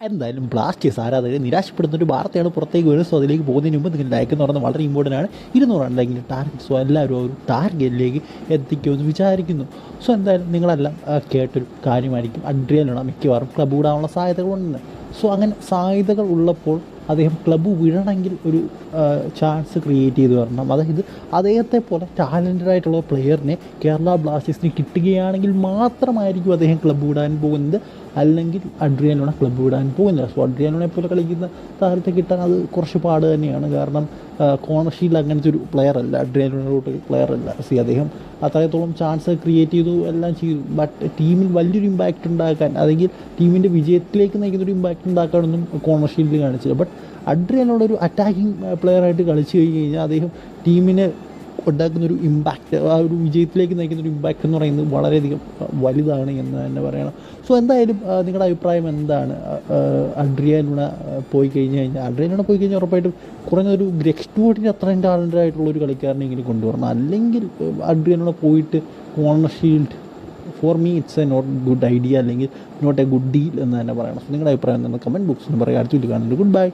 എന്തായാലും ബ്ലാസ്റ്റേഴ്സ് ആരാധകരെ നിരാശപ്പെടുന്ന ഒരു വാർത്തയാണ് പുറത്തേക്ക് വരുന്നത്. സോ അതിലേക്ക് പോകുന്നതിന് മുമ്പ് നിങ്ങൾ ലൈക്ക് എന്ന് പറയുന്നത് വളരെ ഇമ്പോർട്ടന്റ് ആണ്. ഇരുന്നൂറ് അല്ലെങ്കിൽ ടാർഗറ്റ് സോ എല്ലാവരും ഒരു ടാർഗറ്റിലേക്ക് എത്തിക്കുമെന്ന് വിചാരിക്കുന്നു. സോ എന്തായാലും നിങ്ങളെല്ലാം കേട്ടൊരു കാര്യമായിരിക്കും. അഡ്രിയലാണ് മിക്കവാറും ക്ലബ് കൂടാനുള്ള സാധ്യതകളുണ്ട് സോ അങ്ങനെ സാധ്യതകൾ ഉള്ളപ്പോൾ അദ്ദേഹം ക്ലബ്ബ് വിടണമെങ്കിൽ ഒരു ചാൻസ് ക്രിയേറ്റ് ചെയ്ത് വരണം അതായത് അദ്ദേഹത്തെ പോലെ ടാലന്റഡ് ആയിട്ടുള്ള പ്ലെയറിനെ കേരള ബ്ലാസ്റ്റേഴ്സിന് കിട്ടുകയാണെങ്കിൽ മാത്രമായിരിക്കും അദ്ദേഹം ക്ലബ്ബ് വിടാൻ പോകുന്നത്. അല്ലെങ്കിൽ അഡ്രിയാനോണ ക്ലബ്ബ് വിടാൻ പോകുന്നില്ല. സോ അഡ്രിയാനോണെ പോലെ കളിക്കുന്ന താരത്തെ കിട്ടാൻ അത് കുറച്ച് പാട് തന്നെയാണ്. കാരണം കോണർഷീൽ അങ്ങനത്തെ ഒരു പ്ലെയർ അല്ല അഡ്രിയാനോട്ട് പ്ലെയർ അല്ല. സി അദ്ദേഹം അത്രത്തോളം ചാൻസ് ക്രിയേറ്റ് ചെയ്തു എല്ലാം ചെയ്തു. ബട്ട് ടീമിൽ വലിയൊരു ഇമ്പാക്റ്റ് ഉണ്ടാക്കാൻ അല്ലെങ്കിൽ ടീമിന്റെ വിജയത്തിലേക്ക് നയിക്കുന്ന ഒരു ഇമ്പാക്റ്റ് ഉണ്ടാക്കാനൊന്നും കോണർഷീൽഡിൽ കാണിച്ചില്ല. ബട്ട് അഡ്രിയാനോട് ഒരു അറ്റാക്കിംഗ് പ്ലെയറായിട്ട് കളിച്ചു കഴിഞ്ഞ് കഴിഞ്ഞാൽ അദ്ദേഹം ടീമിനെ ഉണ്ടാക്കുന്ന ഒരു ഇമ്പാക്റ്റ് ആ ഒരു വിജയത്തിലേക്ക് നയിക്കുന്ന ഒരു ഇമ്പാക്റ്റ് എന്ന് പറയുന്നത് വളരെയധികം വലുതാണ് എന്ന് തന്നെ പറയണം. സോ എന്തായാലും നിങ്ങളുടെ അഭിപ്രായം എന്താണ്? അഡ്രിയാനുണ പോയി കഴിഞ്ഞ് കഴിഞ്ഞാൽ അഡ്രിയാനുണ പോയി കഴിഞ്ഞാൽ ഉറപ്പായിട്ടും കുറഞ്ഞൊരു ഗ്രക്സ്റ്റുവോട്ടിന് അത്രയും ടാലന്റ് ആയിട്ടുള്ള ഒരു കളിക്കാരനെ ഇങ്ങനെ കൊണ്ടുവരണം. അല്ലെങ്കിൽ അഡ്രിയാനുണ പോയിട്ട് corner shield for me it's a not good idea അല്ലെങ്കിൽ നോട്ട് എ ഗുഡ് ഡീൽ എന്ന് തന്നെ പറയണം. സോ നിങ്ങളുടെ അഭിപ്രായം എന്താണ്? കമന്റ് ബോക്സിൽ പറയുക അടുത്ത കാണുന്നുണ്ട് ഗുഡ് ബൈ